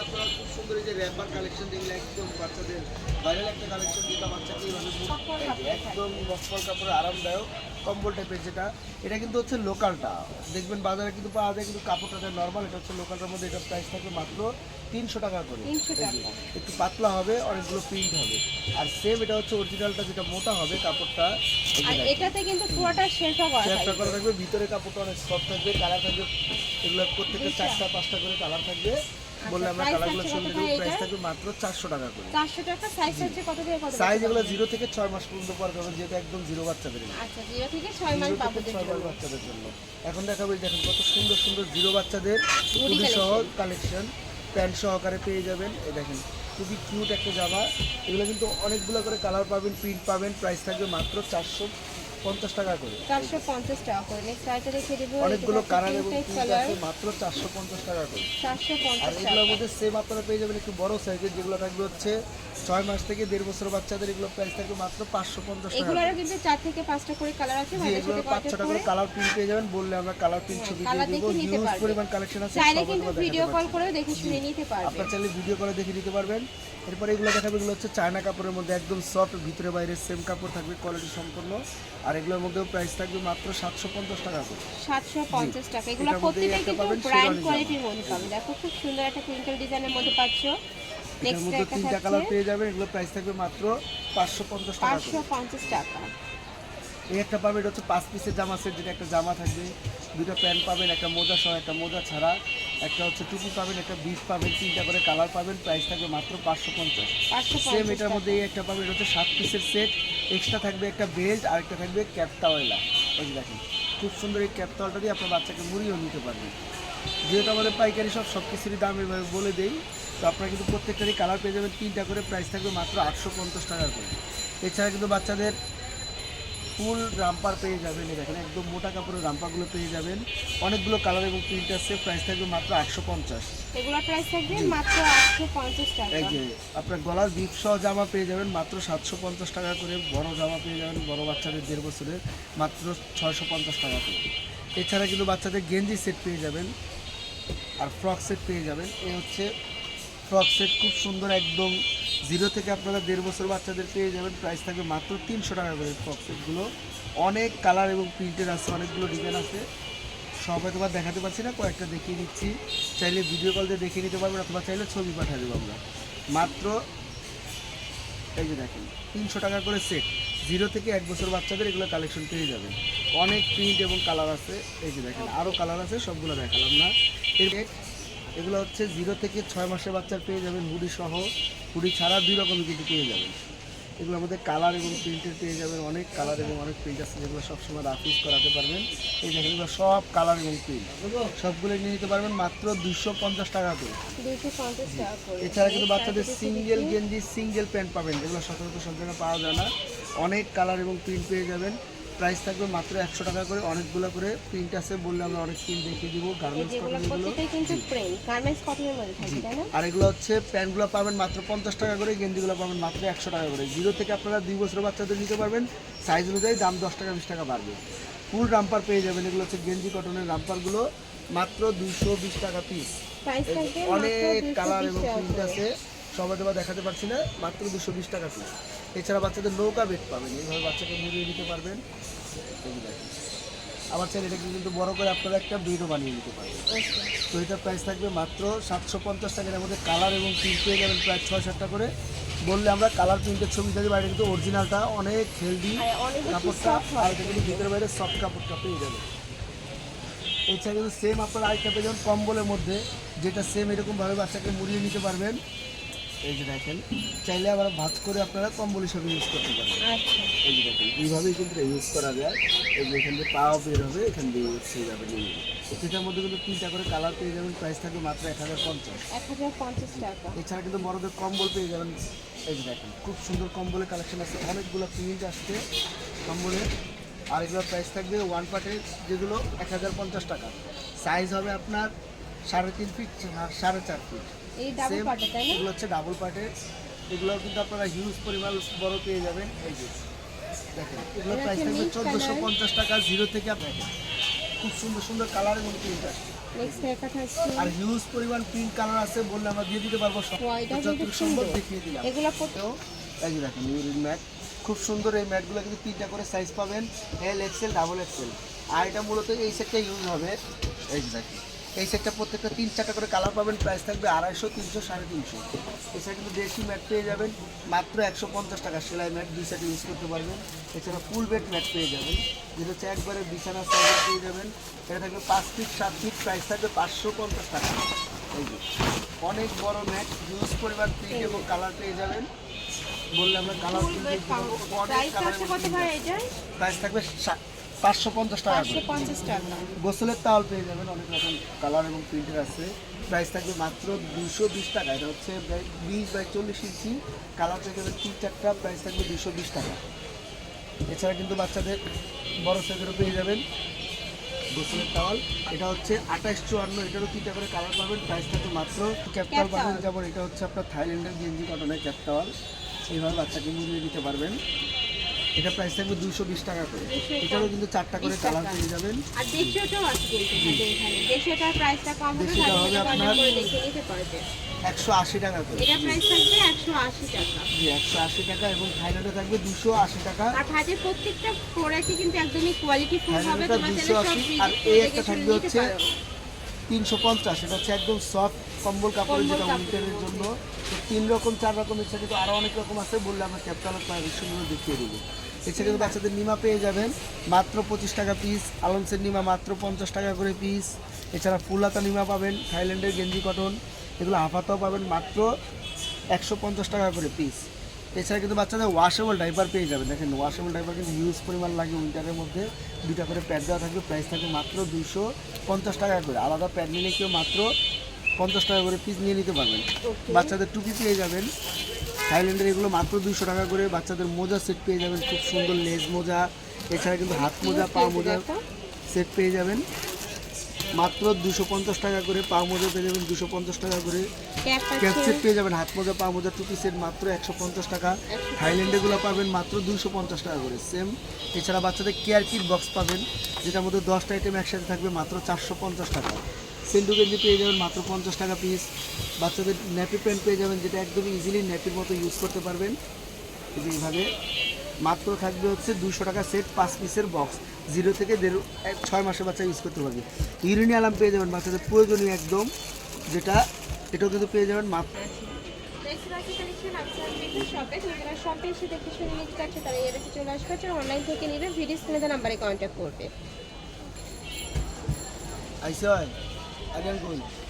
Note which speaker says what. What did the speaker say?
Speaker 1: আপনারা খুব সুন্দর এই যে র্যাপার কালেকশন যেগুলো একদম বাচ্চাদের ভাইরাল একটা কালেকশন যেটা বাচ্চাকে
Speaker 2: কাপড়
Speaker 1: একদম মফল কাপড়ে আরামদায়ক কম্বল টাইপের যেটা এটা কিন্তু হচ্ছে লোকালটা। দেখবেন বাজারে কিন্তু পাওয়া যায় কিন্তু কাপড়টা নর্মাল এটা হচ্ছে লোকালটার মধ্যে এটা প্রাইস থাকবে মাত্র তিনশো টাকা করে।
Speaker 2: 300 টাকা।
Speaker 1: একটু পাতলা হবে অনেকগুলো প্রিন্ট হবে। আর সেম এটা হচ্ছে অরিজিনালটা যেটা মোটা হবে কাপড়টা।
Speaker 2: এটাতে কিন্তু পুরোটা করা
Speaker 1: করা থাকবে ভিতরে কাপড়টা অনেক সফট থাকবে কালার থাকবে এগুলো প্রত্যেকটা চারটা পাঁচটা করে কালার থাকবে। বললে আমরা কালারগুলো
Speaker 2: ভাই
Speaker 1: প্রাইস থাকবে মাত্র চারশো টাকা করে।
Speaker 2: চারশো টাকা সাইজ হচ্ছে কত থেকে কত
Speaker 1: সাইজ এগুলো জিরো থেকে ছয় মাস পর্যন্ত পরে পাবেন যেহেতু একদম জিরো বাচ্চাদের
Speaker 2: আচ্ছা জিরো থেকে ছয় মাস বাবুদের
Speaker 1: ছয় মাস বাচ্চাদের জন্য। এখন দেখাবো দেখেন কত সুন্দর সুন্দর জিরো বাচ্চাদের হুডি সহ কালেকশন প্যান্ট সহকারে পেয়ে যাবেন এই দেখেন খুবই কিউট একটা জামা। এগুলো কিন্তু অনেকগুলো করে কালার পাবেন প্রিন্ট পাবেন প্রাইস থাকবে মাত্র চারশো পঞ্চাশ টাকা করে।
Speaker 2: চারশো পঞ্চাশ টাকা করে। নেক্সট আইটা রেখে দেবো।
Speaker 1: অনেকগুলো কালার এবং আছে মাত্র চারশো পঞ্চাশ টাকা করে।
Speaker 2: চারশো
Speaker 1: আর
Speaker 2: পঞ্চাশ
Speaker 1: এগুলোর মধ্যে সেম আপনারা পেয়ে যাবেন একটু বড় সাইজের যেগুলো থাকবে হচ্ছে ছয় মাস থেকে দেড় বছর বাচ্চাদের এগুলো প্রাইস থাকবে মাত্র পাঁচশো পঞ্চাশ টাকা করে।
Speaker 2: এগুলোরও কিন্তু চার থেকে পাঁচটা করে কালার আছে
Speaker 1: জি এগুলো
Speaker 2: সাথে
Speaker 1: পাঁচ
Speaker 2: কন্ট্যাক্ট করে
Speaker 1: করে। কালার প্রিন্ট পেয়ে যাবেন বললে আমরা কালার প্রিন্ট ছবি দিয়ে দেবো। হিউজ পরিমাণ কালেকশন আছে
Speaker 2: চাইলে কিন্তু ভিডিও কল
Speaker 1: পারবেন।
Speaker 2: করেও দেখে শুনে নিতে পারবে।
Speaker 1: আপনার চাইলে ভিডিও কলে দেখে নিতে পারবেন। এরপরে এগুলো দেখাবে এগুলো হচ্ছে চায়না কাপড়ের মধ্যে একদম সফট ভিতরে বাইরে সেম কাপড় থাকবে কোয়ালিটি সম্পূর্ণ আর এগুলোর মধ্যেও প্রাইস থাকবে মাত্র সাতশো পঞ্চাশ টাকা করে।
Speaker 2: সাতশো পঞ্চাশ টাকা। এগুলো প্রত্যেকটা কিন্তু ব্র্যান্ড কোয়ালিটির মধ্যে পাবে দেখো খুব সুন্দর একটা কুইন্টাল ডিজাইনের মধ্যে পাচ্ছো। নেক্সট একটা
Speaker 1: তিনটা কালার পেয়ে যাবেন। এগুলো প্রাইস থাকবে মাত্র পাঁচশো পঞ্চাশ টাকা
Speaker 2: পাঁচশো
Speaker 1: করে
Speaker 2: পঞ্চাশ টাকা।
Speaker 1: এই একটা পাবেন এটা হচ্ছে পাঁচ পিসের জামা সেট যেটা একটা জামা থাকবে দুটো প্যান্ট পাবেন একটা মোজা সহ একটা মোজা ছাড়া। একটা হচ্ছে টুপি পাবেন একটা বিট পাবেন তিনটা করে কালার পাবেন প্রাইস থাকবে মাত্র পাঁচশো পঞ্চাশ। সেম এটার মধ্যে এই একটা পাবেন এটা হচ্ছে সাত পিসের সেট এক্সট্রা থাকবে একটা বেল্ট আর একটা থাকবে ক্যাপটাওয়েলা ওই যে দেখেন খুব সুন্দর এই ক্যাপটাওয়ালটা দিয়ে আপনার বাচ্চাকে মুড়িয়েও নিতে পারবেন। যেহেতু আমাদের পাইকারি সব সব কিছুরই দাম এভাবে বলে দেই তো আপনারা কিন্তু প্রত্যেকটারই কালার পেয়ে যাবেন তিনটা করে প্রাইস থাকবে মাত্র আটশো পঞ্চাশ টাকা করে। এছাড়া কিন্তু বাচ্চাদের ফুল রাম্পার পেয়ে যাবেন এই দেখেন একদম মোটা কাপড়ের রাম্পারগুলো পেয়ে যাবেন। অনেকগুলো কালার এবং প্রিন্ট আছে প্রাইস থাকবে মাত্র একশো পঞ্চাশ।
Speaker 2: প্রাইস থাকবে মাত্র আটশো পঞ্চাশ টাকা।
Speaker 1: আপনার গলার বিপ সহ জামা পেয়ে যাবেন মাত্র সাতশো পঞ্চাশ টাকা করে বড় জামা পেয়ে যাবেন বড় বাচ্চাদের দেড় বছরের মাত্র ছয়শো পঞ্চাশ টাকা করে। এছাড়া কিন্তু বাচ্চাদের গেঞ্জি সেট পেয়ে যাবেন আর ফ্রক সেট পেয়ে যাবেন। এই হচ্ছে ফ্রক সেট খুব সুন্দর একদম জিরো থেকে আপনারা দেড় বছর বাচ্চাদের পেয়ে যাবেন। প্রাইস থাকবে মাত্র তিনশো টাকা করে ফ্রক সেটগুলো অনেক কালার এবং প্রিন্টের আছে, অনেকগুলো ডিজাইন আছে। সব হয়তো বা দেখাতে পারছি না, কয়েকটা দেখিয়ে দিচ্ছি। চাইলে ভিডিও কল দিয়ে দেখিয়ে নিতে পারবেন অথবা চাইলে ছবি পাঠিয়ে দেবো আমরা। মাত্র এই যে দেখেন, তিনশো টাকা করে সেট জিরো থেকে এক বছর বাচ্চাদের এগুলো কালেকশন পেয়ে যাবেন। অনেক প্রিন্ট এবং কালার আছে। এই যে দেখেন আরও কালার আছে, সবগুলো দেখালাম না। এর এগুলো হচ্ছে জিরো থেকে ছয় মাসের বাচ্চার পেয়ে যাবেন হুডি সহ। হুডি ছাড়া দুই রকমই কিন্তু পেয়ে যাবেন। এগুলো আমাদের কালার এবং প্রিন্টের পেয়ে যাবেন অনেক কালার এবং অনেক প্রিন্ট আছে যেগুলো সবসময় রাফ ইউজ করাতে পারবেন। এই দেখেন এগুলো সব কালার এবং প্রিন্ট সবগুলো নিয়ে নিতে পারবেন মাত্র দুশো পঞ্চাশ টাকা করে। এছাড়া কিন্তু বাচ্চাদের সিঙ্গেল গেঞ্জি সিঙ্গেল প্যান্ট পাবেন। যেগুলো সচরাচর সব জায়গায় পাওয়া যায় না। অনেক কালার এবং প্রিন্ট পেয়ে যাবেন। প্রাইস থাকবে মাত্র একশো টাকা করে। অনেকগুলো করে প্রিন্ট আছে বললে আমরা অনেক প্রিন্ট দেখিয়ে দিব গার্মেন্টস আর এগুলো হচ্ছে প্যান্টগুলো পাবেন মাত্র পঞ্চাশ টাকা করে গেঞ্জিগুলো পাবেন মাত্র একশো টাকা করে। জিরো থেকে আপনারা দুই বছর বাচ্চাদের নিতে পারবেন। সাইজ অনুযায়ী দাম দশ টাকা বিশ টাকা বাড়বে। ফুল রাম্পার পেয়ে যাবেন। এগুলো হচ্ছে গেঞ্জি কটনের রাম্পারগুলো মাত্র দুইশো বিশ টাকা পিস অনেক কালার এবং প্রিন্ট আছে। সবাই দেওয়া দেখাতে পারছি না মাত্র দুশো বিশ টাকা পিস এছাড়া বাচ্চাদের নৌকা বেড পাবেন এইভাবে বাচ্চাকে মুড়িয়ে নিতে পারবেন। আবার চাইলে এটাকে কিন্তু বড় করে আপনারা একটা বেডও বানিয়ে নিতে পারবেন। তো এটার প্রাইস থাকবে মাত্র সাতশো পঞ্চাশ টাকার মধ্যে কালার এবং প্রিন্ট পেয়ে যাবেন প্রায় ছয় সাতটা করে। বললে আমরা কালার প্রিন্টের ছবি থাকি বাইরে কিন্তু অরিজিনালটা অনেক হেলদি
Speaker 2: বেশি
Speaker 1: কাপড়টা।
Speaker 2: হয়।
Speaker 1: আর এটা কিন্তু ভিতরে বাইরে সফট কাপড়টা পেয়ে যাবে এছাড়া কিন্তু সেম আপনারা আরেকটা পেয়ে যাবেন কম্বলের মধ্যে যেটা সেম এরকমভাবে বাচ্চাকে মুড়িয়ে নিতে পারবেন। এই যে দেখেন চাইলে আবার ভাজ করে আপনারা কম্বল হিসেবে ইউজ করতে পারবেন
Speaker 2: আচ্ছা।
Speaker 1: এই যে দেখেন এইভাবেই কিন্তু ইউজ করা যায়। এই যে এখান দিয়ে পাও বের হবে এখান দিয়ে ইউজ হয়ে যাবে নিয়ে এটার মধ্যে কিন্তু তিনটা করে কালার পেয়ে যাবেন প্রাইস থাকবে মাত্র এক হাজার পঞ্চাশ।
Speaker 2: এক হাজার পঞ্চাশ টাকা।
Speaker 1: এছাড়া কিন্তু বড়দের কম্বল পেয়ে যাবেন। এই যে দেখেন খুব সুন্দর কম্বলের কালেকশন আছে। অনেকগুলো প্রিন্ট আসছে কম্বলের। আর এগুলোর প্রাইস থাকবে ওয়ান পার্টের যেগুলো এক হাজার পঞ্চাশ টাকা। সাইজ হবে আপনার সাড়ে তিন ফিট সাড়ে চার ফিট
Speaker 2: এই ডাবল
Speaker 1: Same,
Speaker 2: তাই না?
Speaker 1: এগুলো হচ্ছে ডাবল পার্টের এগুলো কিন্তু আপনারা হিউজ পরিমাণ বড় পেয়ে যাবেন। এই যে দেখেন এগুলোর প্রাইস থাকবে চোদ্দোশো পঞ্চাশ টাকা জিরো থেকে আপনার খুব সুন্দর সুন্দর কালার এবং প্রিন্ট
Speaker 2: আছে।
Speaker 1: আর হিউজ পরিমাণ প্রিন্ট কালার আছে বললে আমরা দিয়ে দিতে পারব যতটুকু সম্ভব
Speaker 2: সুন্দর।
Speaker 1: দেখিয়ে দিলাম।
Speaker 2: এগুলো
Speaker 1: এই যে দেখেন ইউরিন ম্যাট খুব সুন্দর এই ম্যাটগুলো কিন্তু তিনটা করে সাইজ পাবেন। এল এক্সেল ডাবল এক্সেল আর এটা মূলত এই সেটটা ইউজ হবে। এই দেখেন এই সেটটা প্রত্যেকটা তিন চারটা করে কালার পাবেন প্রাইস থাকবে আড়াইশো তিনশো সাড়ে তিনশো। এছাড়া কিন্তু দেশি ম্যাট পেয়ে যাবেন মাত্র একশো পঞ্চাশ টাকা সেলাই ম্যাট দুই সেট ইউজ করতে পারবেন। এছাড়া ফুল বেড ম্যাট পেয়ে যাবেন যেটা হচ্ছে একবারে বিছানা সাইজ পেয়ে যাবেন। এটা থাকবে পাঁচ ফিট সাত ফিট প্রাইস থাকবে পাঁচশো পঞ্চাশ টাকা। এই যে অনেক বড় ম্যাট হিউজ পরিমাণ প্রিন্ট এবং কালার পেয়ে যাবেন। বললে আমরা কালার
Speaker 2: প্রাইস
Speaker 1: থাকবে পাঁচশো পঞ্চাশ টাকা গোসলের তাওয়াল পেয়ে যাবেন অনেক রকম কালার এবং প্রিন্টের আছে। প্রাইস থাকবে মাত্র দুশো বিশ টাকা। এটা হচ্ছে বিশ বাই চল্লিশ ইঞ্চি। কালার পেয়ে যাবেন তিন চারটা। প্রাইস থাকবে দুশো বিশ টাকা। এছাড়া কিন্তু বাচ্চাদের বড় সাইজেরও পেয়ে যাবেন গোসলের তাওয়াল। এটা হচ্ছে আঠাশ চুয়ান্ন। এটারও তিনটা করে কালার পাবেন। প্রাইস থাকবে মাত্র ক্যাপটাল পাবেন। যেমন এটা হচ্ছে আপনার থাইল্যান্ডের গেঞ্জি কটনের ক্যাপটাওয়াল এইভাবে বাচ্চাকে মুড়িয়ে দিতে পারবেন। এটা প্রাইস থাকবে দুশো বিশ টাকা করে।
Speaker 2: 200
Speaker 1: এটারও কিন্তু চারটা করে কালার পেয়ে যাবেন।
Speaker 2: আর দেশীয়টাও আছে কিন্তু এখানে। দেশীয়টার প্রাইসটা কম হবে
Speaker 1: দেশীয়টা হবে
Speaker 2: তাহলে
Speaker 1: আপনার-
Speaker 2: দেখে নিতে পারবে।
Speaker 1: একশো আশি টাকা করে।
Speaker 2: এটা প্রাইস থাকবে একশো আশি টাকা।
Speaker 1: জি একশো আশি টাকা এবং থাইল্যান্ডে থাকবে দুশো আশি টাকা।
Speaker 2: আর ভাজের প্রত্যেকটা প্রোডাক্টই কিন্তু একদমই কোয়ালিটি ফুল হবে
Speaker 1: হাজারটা
Speaker 2: তোমার
Speaker 1: 280
Speaker 2: চাইলে
Speaker 1: আর এই একটা থাকবে হচ্ছে তিনশো পঞ্চাশ এটা হচ্ছে একদম সফট কম্বল
Speaker 2: কম্বল
Speaker 1: যেটা
Speaker 2: কাপড়।
Speaker 1: উইন্টারের জন্য। তো তিন রকম চার রকমের কিন্তু আরও অনেক রকম আছে বললে আমরা ক্যাপটাল বিষয়গুলো দেখিয়ে দেবো। এছাড়া কিন্তু বাচ্চাদের নিমা পেয়ে যাবেন। মাত্র পঁচিশ টাকা পিস আলমসের নিমা মাত্র পঞ্চাশ টাকা করে পিস এছাড়া ফুলাতা নিমা পাবেন থাইল্যান্ডের গেঞ্জি কটন। এগুলো হাফাতাও পাবেন মাত্র একশো পঞ্চাশ টাকা করে পিস এছাড়া কিন্তু বাচ্চাদের ওয়াশেবল ডাইপার পেয়ে যাবেন। দেখেন ওয়াশেবল ডাইপার কিন্তু হিউজ পরিমাণ লাগে উইন্টারের মধ্যে। দুটা করে প্যাড দেওয়া থাকবে প্রাইস থাকবে মাত্র দুশো পঞ্চাশ টাকা করে। আলাদা প্যাড নিলে কেউ মাত্র পঞ্চাশ টাকা করে পিস নিয়ে নিতে পারবেন। বাচ্চাদের টুপি পেয়ে যাবেন। থাইল্যান্ডের এগুলো মাত্র দুশো টাকা করে বাচ্চাদের মোজা সেট পেয়ে যাবেন। খুব সুন্দর লেজ মোজা এছাড়া কিন্তু হাত মোজা পা মোজা সেট পেয়ে যাবেন। মাত্র দুশো পঞ্চাশ টাকা করে পা মোজা পেয়ে যাবেন দুশো পঞ্চাশ টাকা করে
Speaker 2: ক্যাপ
Speaker 1: সেট পেয়ে যাবেন হাত মোজা পা মোজা টুপি সেট মাত্র একশো পঞ্চাশ টাকা। থাইল্যান্ডেগুলো পাবেন মাত্র দুশো পঞ্চাশ টাকা করে সেম এছাড়া বাচ্চাদের কেয়ার কিট বক্স পাবেন যেটার মধ্যে দশটা আইটেম একসাথে থাকবে মাত্র চারশো পঞ্চাশ টাকা। সেন্টু গেঞ্জি পেয়ে যাবেন মাত্র পঞ্চাশ টাকা পিস বাচ্চাদের ন্যাপি প্যান্ট পেয়ে যাবেন, যেটা একদমই ইজিলি ন্যাপির মতো ইউজ করতে পারবেন। এইভাবে। মাত্র থাকবে হচ্ছে দুশো টাকা সেট পাঁচ পিসের বক্স জিরো থেকে দেড়, এক, ছয় মাসের বাচ্চা ইউজ করতে পারবে। ইউরিনি আলাম পেয়ে যাবেন বাচ্চাদের প্রয়োজনীয় একদম, যেটা, এটাও কিন্তু পেয়ে যাবেন মাত্র।
Speaker 2: শপে এসে অনলাইন থেকে নিলে ありがとう
Speaker 1: ございます。